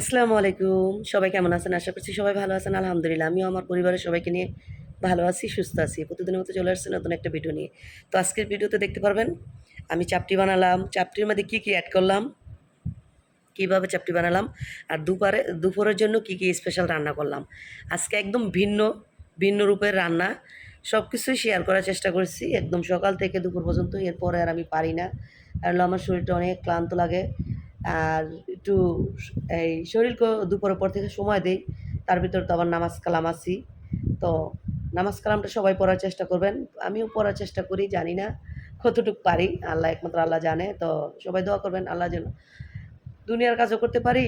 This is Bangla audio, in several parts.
আসসালামু আলাইকুম। সবাই কেমন আছেন? আশা করছি সবাই ভালো আছেন। আলহামদুলিল্লাহ, আমিও আমার পরিবারের সবাইকে নিয়ে ভালো আছি, সুস্থ আছি। প্রতিদিনের মতো চলে আসছে নতুন একটা ভিডিও নিয়ে। তো আজকের ভিডিওতে দেখতে পারবেন, আমি চাপটি বানালাম। চাপটির মধ্যে কী কী অ্যাড করলাম? কীভাবে চাপটি বানালাম? আর দুপুরে, দুপুরের জন্য কী কী স্পেশাল রান্না করলাম? আজকে একদম ভিন্ন ভিন্ন রূপের রান্না। সব কিছুই শেয়ার করার চেষ্টা করছি। একদম সকাল থেকে দুপুর পর্যন্ত, এরপরে আর আমি পারি না। আর আমার শরীরটা অনেক ক্লান্ত লাগে। আর একটু এই শরীরকে দুপুরের পর থেকে সময় দেই, তার ভিতর তো আবার নামাজ কালাম আছি তো নামাজ কালামটা সবাই পড়ার চেষ্টা করবেন। আমিও পড়ার চেষ্টা করি, জানি না কতটুকু পারি, আল্লাহ একমাত্র আল্লাহ জানে। তো সবাই দোয়া করবেন আল্লাহ যেন দুনিয়ার কাজও করতে পারি,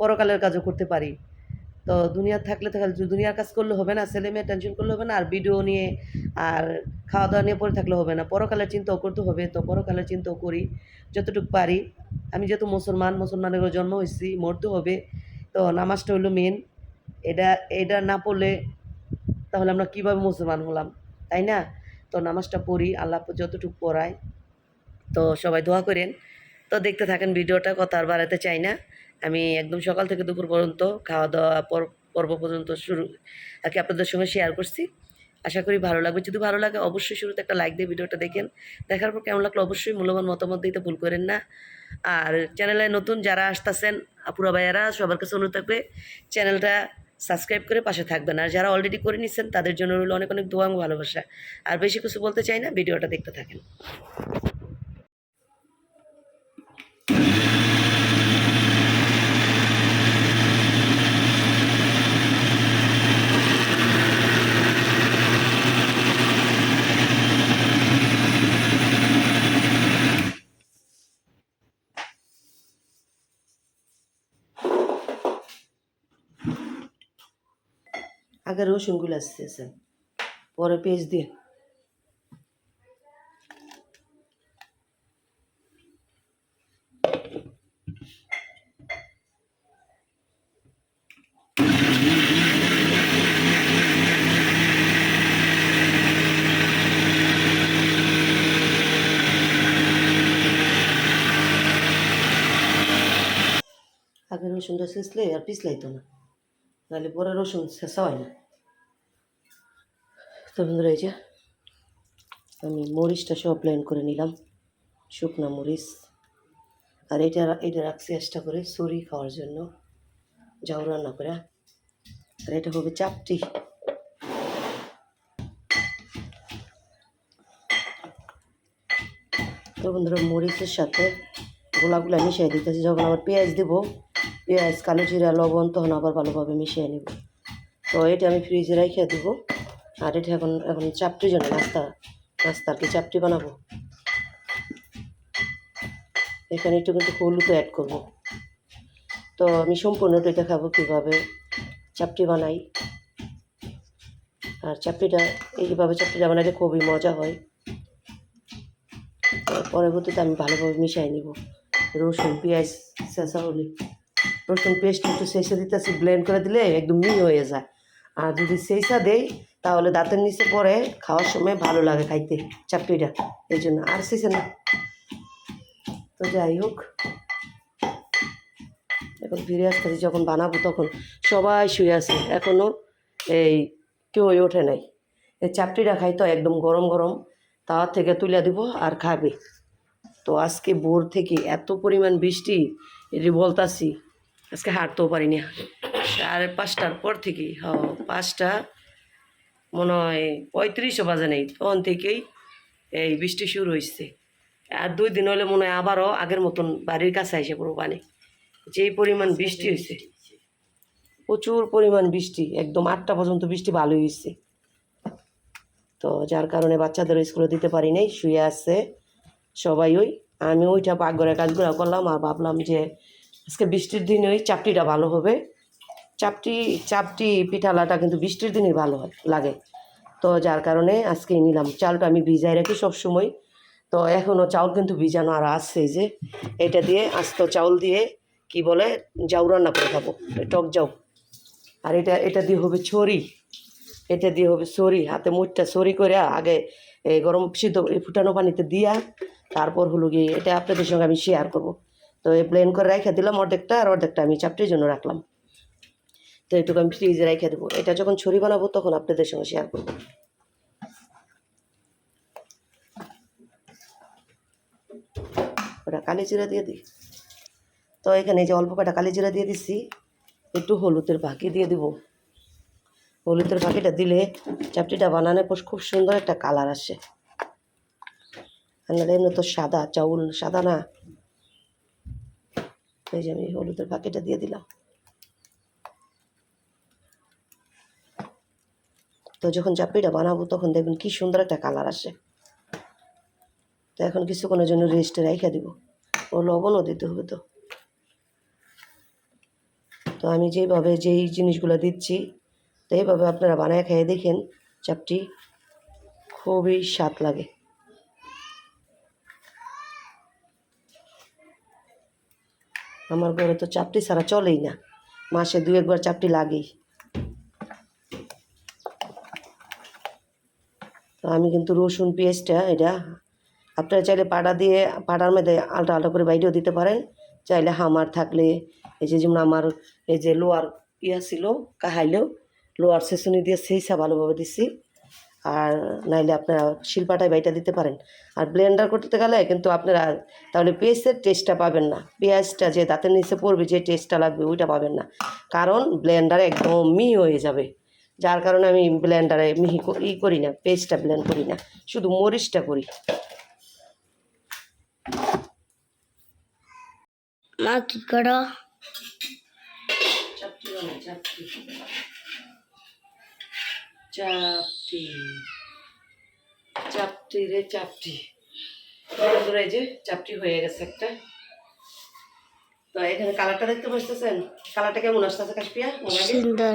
পরকালের কাজও করতে পারি। তো দুনিয়ার থাকলে থাকলে দুনিয়ার কাজ করলে হবে না, ছেলে মেয়ে টেনশন করলে হবে না, আর ভিডিও নিয়ে আর খাওয়া দাওয়া নিয়ে পড়ে থাকলে হবে না। পরকালের চিন্তাও করতে হবে, তো পরকালের চিন্তাও করি। যতটুকু পারি। আমি যেহেতু মুসলমান মুসলমানের জন্ম হয়েছি, মরতে হবে। তো নামাজটা হলো মেন এটা এটা না পড়লে তাহলে আমরা কীভাবে মুসলমান হলাম? তাই না? তো নামাজটা পড়ি, আল্লাহ যতটুকু পড়ায়। তো সবাই দোয়া করেন। তো দেখতে থাকেন ভিডিওটা, কথা আর বাড়াতে চাই না। আমি একদম সকাল থেকে দুপুর পর্যন্ত খাওয়া দাওয়া পর- পর্ব পর্যন্ত শুরু আর কি আপনাদের সঙ্গে শেয়ার করছি। আশা করি ভালো লাগবে। যদি ভালো লাগে অবশ্যই শুরুতে একটা লাইক দিয়ে ভিডিওটা দেখেন। দেখার পর কেমন লাগল অবশ্যই মূল্যবান মতামত দিতে ভুল করেন না। আর চ্যানেলে নতুন যারা আসতেছেন, আপুরা ভাইয়ারা সবার কাছে অনুরোধ থাকবে, চ্যানেলটা সাবস্ক্রাইব করে পাশে থাকবেন। আর যারা অলরেডি করে নিচ্ছেন তাদের জন্য রইল অনেক অনেক দোয়াং ভালোবাসা। আর বেশি কিছু বলতে চাই না, ভিডিওটা দেখতে থাকেন। আগে রসুনগুলো আসতেছে। পরে পেঁয়াজ দিয়ে। আগে রসুনটা শেষলে আর পিছলাইতো না। নাহলে পরে রসুন শেষা হয় না। তো বন্ধুরা এই যে আমি মরিচটা সব প্ল্যান করে নিলাম, শুকনো মরিচ। আর এটা এটা রাখছি চেষ্টা করে সরি খাওয়ার জন্য যাও রান্না করে। আর এটা হবে চাপটি। তো বন্ধুরা মরিচের সাথে গোলাগুলা মিশিয়ে দিতেছি, যখন আবার পেঁয়াজ দেবো, পেঁয়াজ, কালো জিরা, লবণ, তখন আবার ভালোভাবে মিশিয়ে নেব। তো এটা আমি ফ্রিজে রেখে দেবো। আর এটা এখন এখন চাপটির জন্য নাস্তা নাস্তা আর কি চাপটি বানাবো। এখানে একটু কিন্তু হলুদ অ্যাড করব। তো আমি সম্পূর্ণটা এটা খাব কীভাবে চাপটি বানাই। আর চাপটিটা এইভাবে চাপটিটা বানালে খুবই মজা হয়। পরবর্তীতে আমি ভালোভাবে মিশিয়ে নিব। রসুন, পেঁয়াজ চেঁচা হলে রসুন পেস্ট একটু শেষে দিতেছি ব্লেন্ড করে দিলে একদম মিহি হয়ে যায়। আর যদি সেইসা দেই তাহলে দাঁতের নিচে পরে খাওয়ার সময় ভালো লাগে খাইতে চাপটিটা এই জন্য আর শেষে না। তো যাই হোক। এখন ফিরে আসতেছি যখন বানাবো তখন সবাই শুয়ে আছে। এখনও এই কেউই ওঠে নাই। এই চাপটিটা খাই তো একদম গরম গরম। তাওয়ার থেকে তুলে দিব আর খাবে। তো আজকে ভোর থেকে এত পরিমাণ বৃষ্টি, এটি বলতাছি, আজকে হাঁটতেও পারিনি। সাড়ে পাঁচটার পর থেকে, হ, পাঁচটা মনে হয় পঁয়ত্রিশও বাজে নেই, তখন থেকেই এই বৃষ্টি শুরু হয়েছে আর দুই দিন হলে মনে হয় আবারও আগের মতন বাড়ির কাছে এসে পুরো পানি। যেই পরিমাণ বৃষ্টি হয়েছে প্রচুর পরিমাণ বৃষ্টি, একদম আটটা পর্যন্ত বৃষ্টি ভালোই হয়েছে তো যার কারণে বাচ্চাদের স্কুলে দিতে পারি নাই, শুয়ে আসছে সবাই ওই। আমি ওইটা পাকঘরের কাজগুলো করলাম আর ভাবলাম যে আজকে বৃষ্টির দিনে ওই চাপটিটা ভালো হবে। চাপটি চাপটি পিঠালাটা কিন্তু বৃষ্টির দিনই ভালো হয়, লাগে। তো যার কারণে আজকে নিলাম। চালটা আমি ভিজাই রাখি সব সময় তো এখনও চাউল কিন্তু ভিজানো আর আসছে যে, এটা দিয়ে আস্ত চাউল দিয়ে কি বলে, যাও রান্না করে খাব। টক জাউ আর এটা এটা দিয়ে হবে ছড়ি এটা দিয়ে হবে সরি হাতে মুঠটা সরি করে আগে এই গরম সিদ্ধ ফুটানো পানিতে দিয়া, তারপর হলো গিয়ে এটা আপনাদের সঙ্গে আমি শেয়ার করব। তো এই প্লেন করে রেখে দিলাম অর্ধেকটা, আর অর্ধেকটা আমি চাপটির জন্য রাখলাম। তো এইটুকু আমি ফ্রিজে রেখে দেবো। এটা যখন ছড়ি বানাবো, তখন আপনাদের সঙ্গে শেয়ার করব। ওটা কালি জিরা দিয়ে দিই। তো এখানে যে অল্প কটা কালি জিরা দিয়ে দিচ্ছি একটু হলুদের বাকি দিয়ে দিব। হলুদের বাকিটা দিলে চাপটিটা বানানোর পর খুব সুন্দর একটা কালার আসে। নাহলে এমনি তো সাদা, চাউল সাদা না। এই যে আমি হলুদের বাকিটা দিয়ে দিলাম। তো যখন চাপড়িটা বানাবো, তখন দেখবেন কি সুন্দর একটা কালার আসে। তো এখন কিছুক্ষণের জন্য রেস্টে রেখে দিব। ও লবণও দিতে হবে তো। তো আমি যেভাবে যেই জিনিসগুলো দিচ্ছি, তো এইভাবে আপনারা বানায় খেয়ে দেখেন, চাপটি খুবই স্বাদ লাগে। আমার ঘরে তো চাপটি ছাড়া চলেই না। মাসে দু একবার চাপটি লাগেই। তো আমি কিন্তু রসুন পেঁয়াজটা এটা আপনারা চাইলে পাটা দিয়ে পাটার মধ্যে আলটা আলটা করে বাইরেও দিতে পারেন। চাইলে হামার থাকলে, এই যে যেমন আমার এই যে লোয়ার ইয়া ছিল কাহাইলেও লোয়ার সেসনি দিয়ে সেইসা ভালোভাবে দিচ্ছি আর নাইলে আপনারা শিলপাটায় বাইটা দিতে পারেন। আর ব্লেন্ডার করতে গেলে কিন্তু আপনারা তাহলে পেঁয়াজের টেস্টটা পাবেন না। পেঁয়াজটা যে দাঁতের নিচে পড়বে, যে টেস্টটা লাগবে, ওইটা পাবেন না। কারণ ব্লেন্ডারে একদম মিহি হয়ে যাবে। যার কারণে আমি ব্লেন্ডারে মিহি ই করি না পেস্টটা ব্লেন্ড করি না শুধু মরিচটা করি। মা কি করো? চাপটি চাপটি রে চাপটি। বন্ধুরা এই যে চাপটি হয়ে গেছে একটা। তো এখানে কালারটা দেখতে পাচ্ছেন কালারটা কেমন আসতেছে কাশপিয়া সুন্দর।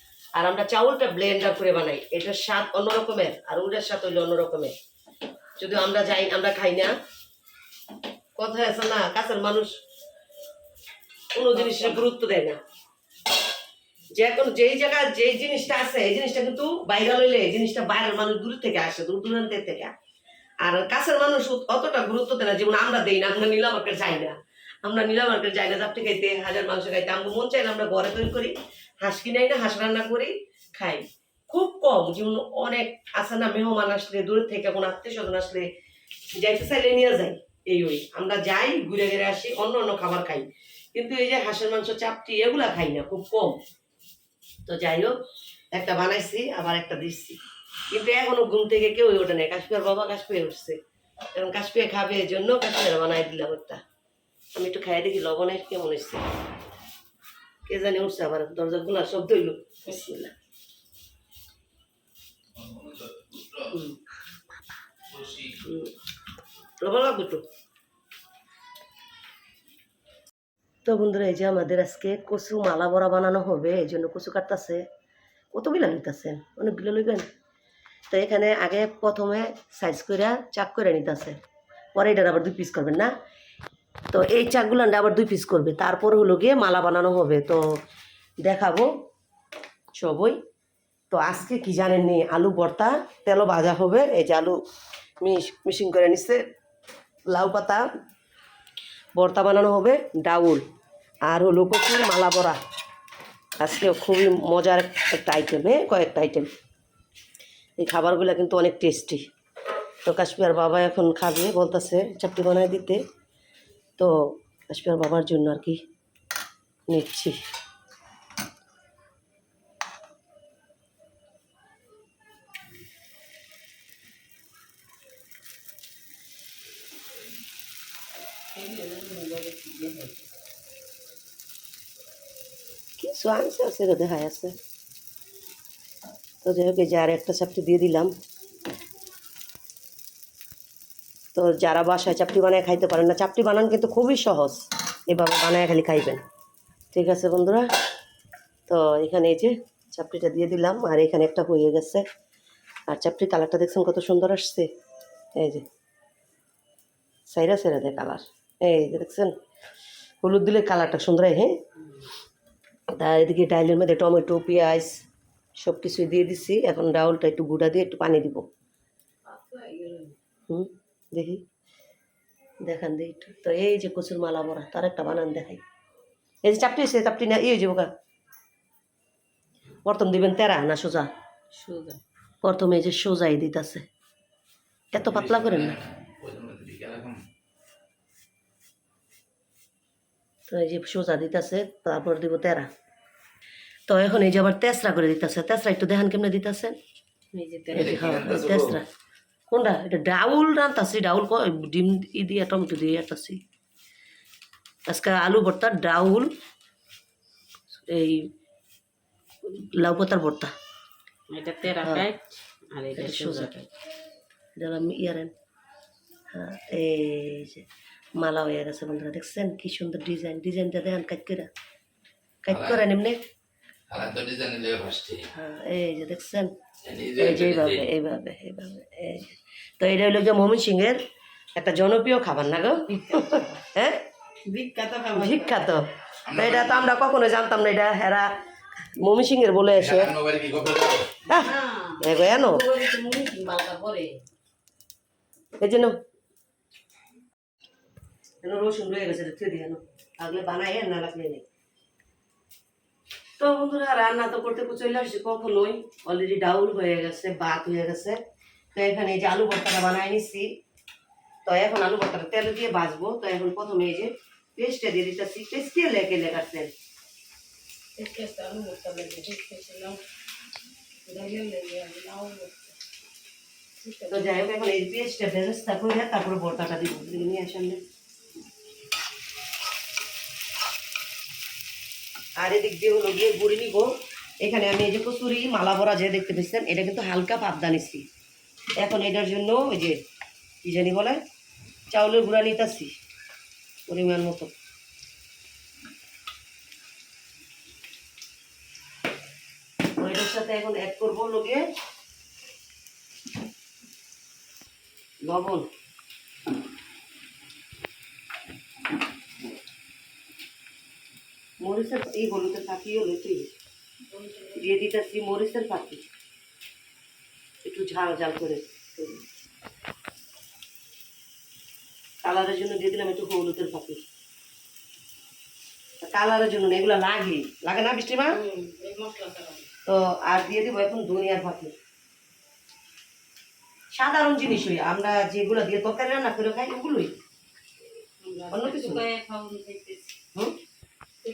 আর আমরা চাউলটা ব্লেন্ডার করে বানাই। এটার স্বাদ অন্য রকমের আর ওটার স্বাদ হইলে অন্য রকমের যদি আমরা যাই, আমরা খাই না। কথায় আছে না, কাছের মানুষ কোনো জিনিসের গুরুত্ব দেয় না। যে এখন যেই জায়গায় যেই জিনিসটা আছে, এই জিনিসটা কিন্তু বাইরে লইলে এই জিনিসটা বাইরের মানুষ দূর থেকে আসে, দূর দূরান্তের থেকে। আর কাছের মানুষ অতটা গুরুত্ব দেয় না, যেমন আমরা দেই না, আমরা নীলা মার্কেট যাই না। আমরা নীলা মার্কেট না চাপটি খাইতে হাজার মাংস খাইতে। আমরা মন চাই না আমরা ঘরে তৈরি করি, হাঁস কিনাই না হাঁস রান্না করি, খাই। খুব কম, যেমন অনেক আছে না মেহমান আসলে, দূরের থেকে কোনো আত্মীয় স্বজন আসলে যাইতে চাইলে নিয়ে যাই এই ওই। আমরা যাই, ঘুরে ঘুরে আসি, অন্য অন্য খাবার খাই। কিন্তু এই যে হাঁসের মাংস চাপটি, এগুলা খাই না, খুব কম। তো যাই হোক, একটা বানাইছি, আবার একটা দিচ্ছি। কিন্তু এখনও ঘুম থেকে কেউ ওঠে না, কাশ্মীর বাবা কাশ্মীর উঠছে। এবং কাশ্মীর খাবে এই জন্য, কাশ্মীর বানাই দিলাম একটা। আমি একটু খাই দেখি লবণের কেমন হয়েছে। কে জানি উঠছে আবার দরজা খোলা শব্দ হইল। লবণ লাগবে তো বন্ধুরা, এই যে আমাদের আজকে কচু মালা বড়া বানানো হবে, এই জন্য কচু কাটতেছে। কতগুলো নিতেছেন? অনেকগুলো লইবেন? তো এখানে আগে প্রথমে সাইজ করে চাক করে নিতেছে। পরে এটার আবার দুই পিস করবেন না? তো এই চাকগুলো আবার দুই পিস করবে। তারপর হলো গিয়ে মালা বানানো হবে। তো দেখাবো সবই। তো আজকে কি জানেননি আলু ভর্তা, তেলও ভাজা হবে। এই যে আলু মিশ, মিশিং করে নিচ্ছে লাউ পাতা, ভর্তা বানানো হবে, ডাউল আর হলো কচুর মালা বড়া। আজকে খুবই মজার একটা আইটেম হ্যাঁ কয়েকটা আইটেম এই খাবারগুলো কিন্তু অনেক টেস্টি তো কাশ্মীর বাবা এখন খাবে, বলতেছে চাপটি বানায় দিতে। তো কাশ্মীর বাবার জন্য আর কি নিচ্ছি কিছু আনছে আছে গো দেখায় আছে তো যাই হোক এই যে আর একটা চাপটি দিয়ে দিলাম তো যারা বাসায় চাপটি বানায় খাইতে পারেন না, চাপটি বানান কিন্তু খুবই সহজ। এভাবে বানায় খালি খাইবেন। ঠিক আছে বন্ধুরা? তো এখানে এই যে চাপটিটা দিয়ে দিলাম, আর এখানে একটা হয়ে গেছে। আর চাপটির কালারটা দেখছেন কত সুন্দর আসছে। এই যে, সাইরা সাইরা দেয় কালার। এই যে দেখছেন, হলুদ দিলে কালারটা সুন্দর হ্যাঁ তা এদিকে ডাইলের মধ্যে টমেটো, পেঁয়াজ সব কিছুই দিয়ে দিছি। এখন ডাউলটা একটু গুঁড়া দিয়ে একটু পানি দিব। হুম? দেখি। দেখান দিই একটু। তো এই যে কচুর মালা বড়া তার একটা বানান দেখাই। এই যে চাপটি এসে চাপটি না এই যে বোকা প্রথম দিবেন তেরা না সোজা? সোজা। প্রথমে এই যে সোজাই দিতেছে। এত পাতলা করেন না। তো এই যে সোজা দিতেছে তারপর দিব তেরা। তো এখন এই যে আবার তেসরা করে দিতেছে। তেসরা একটু দেখান কেমনে দিতেছেন হ্যাঁ তেসরা। কোনটা? এটা ডাউল রান্তাছি ডাউল ক- ডিম ই দিয়ে টমেটো দিয়ে আটাছি আজকে আলু ভর্তা ডাউল এই লাউ পাতার ভর্তা। এটা তেরা হ্যাঁ। প্যাক আর এটা এটা সোজা। প্যাক দিলাম ইয়ারেন হ্যাঁ এই যে মালা হয়ে গেছে বন্ধুরা দেখছেন কি সুন্দর ডিজাইন। ডিজাইনটা দেখেন কাজ করে কাজ করে এমনি এই যে দেখছেন? এই এই যে এইভাবে এইভাবে এইভাবে এই তো এটা হলো যে মমিন সিংয়ের একটা জনপ্রিয় খাবার না গো? হ্যাঁ? বিখ্যাত বিখ্যাত। এটা তো আমরা কখনো জানতাম না এটা হেরা মমি সিংয়ের বলে এসে। এনো। এই জন্য রসুন রয়ে গেছে দিয়ে আগলে বানাই না লাগলে নেই। তো বন্ধুরা রান্না তো করতে চলে আসছি কখনোই। অলরেডি ডাউল হয়ে গেছে ভাত হয়ে গেছে। তো এখানে এই যে আলু ভর্তাটা বানাই নিচ্ছি তো এখন আলু ভর্তাটা তেল দিয়ে ভাজবো। তো এখন প্রথমে এই যে পেস্টটা দিয়ে দিতেছি। পেস্ট কে লেগে লেগাচ্ছেন তো যাই হোক এখন এই পেস্টটা ব্যবস্থা করে তারপরে ভর্তাটা দিব। নিয়ে সামনে আর এদিক দিয়ে হলো গিয়ে গুড়ি নিব। এখানে আমি এই যে কচুরি, মালা ভরা যে দেখতে পেয়েছেন এটা কিন্তু হালকা পাবদা নিচ্ছি। এখন এটার জন্য ওই যে কি জানি বলে, চাউলের গুঁড়া নিতেছি, পরিমাণ মতো। সাথে এখন অ্যাড করব লোকে লবণ। মরিচের এই হলুদের পাখি হলো তুই? দিয়ে দিতেছি মরিচের পাখি একটু ঝাল ঝাল করে। কালারের জন্য দিয়ে দিলাম একটু হলুদের পাখি কালারের জন্য না, এগুলো লাগে লাগে না বৃষ্টি মা? তো আর দিয়ে দিব এখন ধনিয়ার পাখি সাধারণ জিনিস জিনিসই আমরা যেগুলো দিয়ে তরকারি রান্না করে খাই ওগুলোই। অন্য কিছু?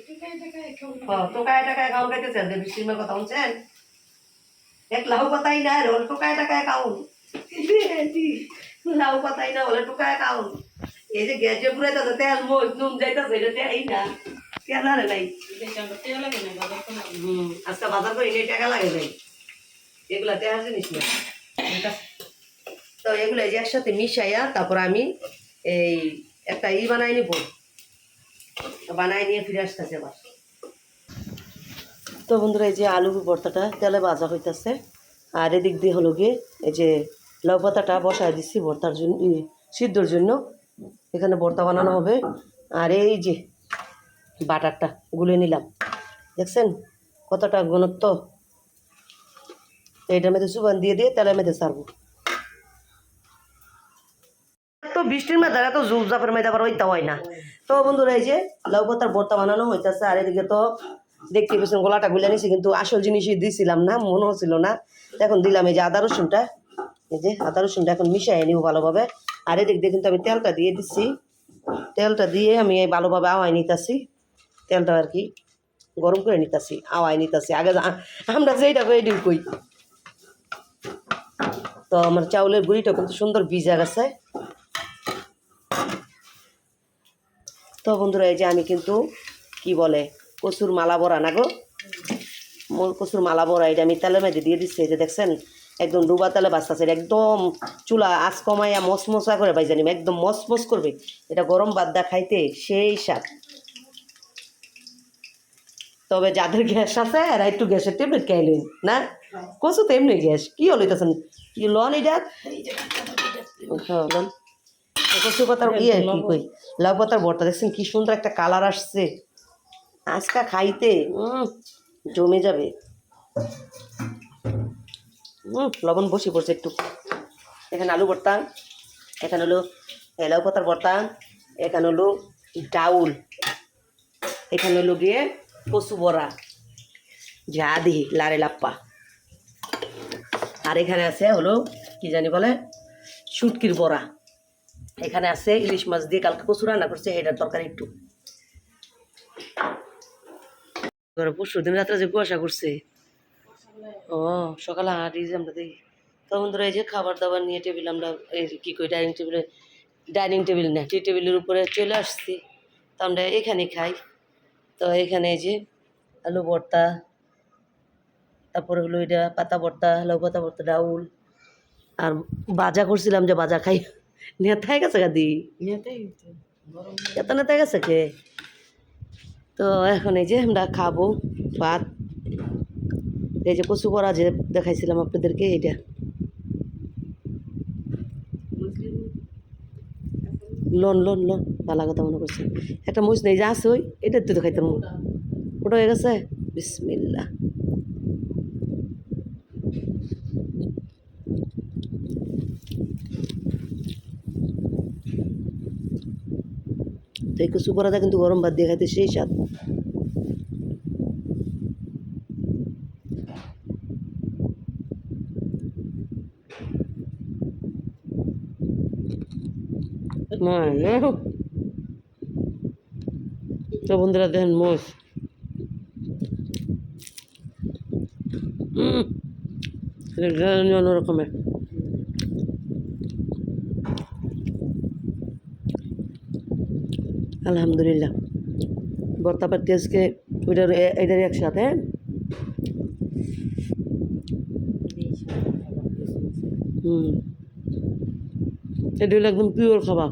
টিকায় টিকায় খাউন খাইতেছেন বৃষ্টির কথা শুনছেন? এক লাউ পাতাই না রে টোকায় টাকায় খাউন লাউ পাতাই না বলে টোকায় খাউন এই যে গ্যাসে পুরে তাতে তেল, মরিচ, নুন যাইতেছে, এটা দেয় না। কেন রে নাই হুম, আজকে বাজার করে এনে টাকা লাগে নাই এগুলা টাকা জিনিস না। তো এগুলো যে একসাথে মিশাইয়া, তারপর আমি এই একটা ই বানাই নিব। বানাই নিয়ে ফিরে আসতেছে আবার। তো বন্ধুরা, এই যে আলু ভর্তাটা তেলে ভাজা হইতেছে, আর এদিক দিয়ে হলো গিয়ে এই যে লাউ পাতাটা বসায় দিচ্ছি ভর্তার জন্য সিদ্ধর জন্য। এখানে ভর্তা বানানো হবে। আর এই যে বাটারটা গুলে নিলাম। দেখছেন কতটা ঘনত্ব? এইটার মধ্যে সুবান দিয়ে দিয়ে তেলের মধ্যে সারবো। বৃষ্টির মধ্যে এত জুপ জাপের মধ্যে আবার হইতে হয় না। তো বন্ধুরা, এই যে লাউ পাতার ভর্তা বানানো হইতেছে, আর এদিকে তো দেখতে পেয়েছেন গলাটা গুলে নিছি, কিন্তু আসল জিনিসই দিছিলাম না মনে হচ্ছিল না। এখন দিলাম এই যে আদা রসুনটা, এই যে আদা রসুনটা এখন মিশাই নিব ভালোভাবে। আর এদিক দিয়ে কিন্তু আমি তেলটা দিয়ে দিচ্ছি তেলটা দিয়ে আমি এই ভালোভাবে আওয়াই নিতেছি। তেলটা আর কি গরম করে নিতেছি আওয়াই নিতেছি। আগে আমরা যেইটা এটি কই তো আমার চাউলের গুঁড়িটা কিন্তু সুন্দর ভিজা গেছে। তো বন্ধুরা এই যে আমি কিন্তু কি বলে কচুর মালা বড়া না গো? কচুর মালা বড়া এটা আমি তেলের মধ্যে দিয়ে দিচ্ছি এই যে দেখছেন? একদম ডুবা তেলে বাঁচতেছে একদম চুলা আঁচ কমাইয়া মসমসা করে বাই জানিম একদম মসমস করবে। এটা গরম বাদ দা খাইতে সেই স্বাদ। তবে যাদের গ্যাস আছে এরা একটু গ্যাসের ট্যাবলেট খাইলেন না? কচু তো এমনি গ্যাস কি হলো ইতাছেন কি লন এটা? হ্যাঁ লন। কচু পাতার ইয়ে কি কই? লাউ পাতার ভর্তা দেখছেন কি সুন্দর একটা কালার আসছে। আজকা খাইতে জমে যাবে। হুম লবণ বসে পড়ছে একটু। এখানে আলু ভর্তা এখানে হলো লাউ পাতার ভর্তা এখানে হলো ডাউল এখানে হলো গিয়ে কচু বড়া। যা দিহি লারে লাপ্পা। আর এখানে আছে হলো কি জানি বলে শুটকির বড়া। এখানে আছে ইলিশ মাছ দিয়ে কালকে কচু রান্না করছে, এটার তরকারি একটু। পরশু দিন রাত্রে যে কুয়াশা করছে। ও, সকালে হাঁটি যে আমরা দেখি। তখন ধরো এই যে খাবার দাবার নিয়ে টেবিল আমরা এই কী করি, ডাইনিং টেবিলে, ডাইনিং টেবিল না, টি টেবিলের উপরে চলে আসছি। তো আমরা এখানে খাই। তো এখানে এই যে আলু ভর্তা, তারপরে হলো এটা পাতা ভর্তা, লাউ পাতা ভর্তা, ডাউল। আর বাজা করছিলাম যে বাজা খাই। নেতায় গেছে গাদি এত নেতায় গেছে কে? তো এখন এই যে আমরা খাব ভাত। এই যে কচু বড়া যে দেখাইছিলাম আপনাদেরকে এইটা। লোন লোন লোন ভালো কথা মনে করছে একটা মুচ নেই যা আছে ওই এটা তো দেখাইতাম। ওটা হয়ে গেছে? বিসমিল্লা তো এই কচু বড়াটা কিন্তু গরম ভাত দিয়ে খাইতে সেই স্বাদ। মানে তো বন্ধুরা দেখেন মোষ। হুম অন্য আলহামদুলিল্লাহ। ভর্তা পাতি আজকে ওইটার এটার একসাথে হুম। এটা হলো একদম পিওর খাবার।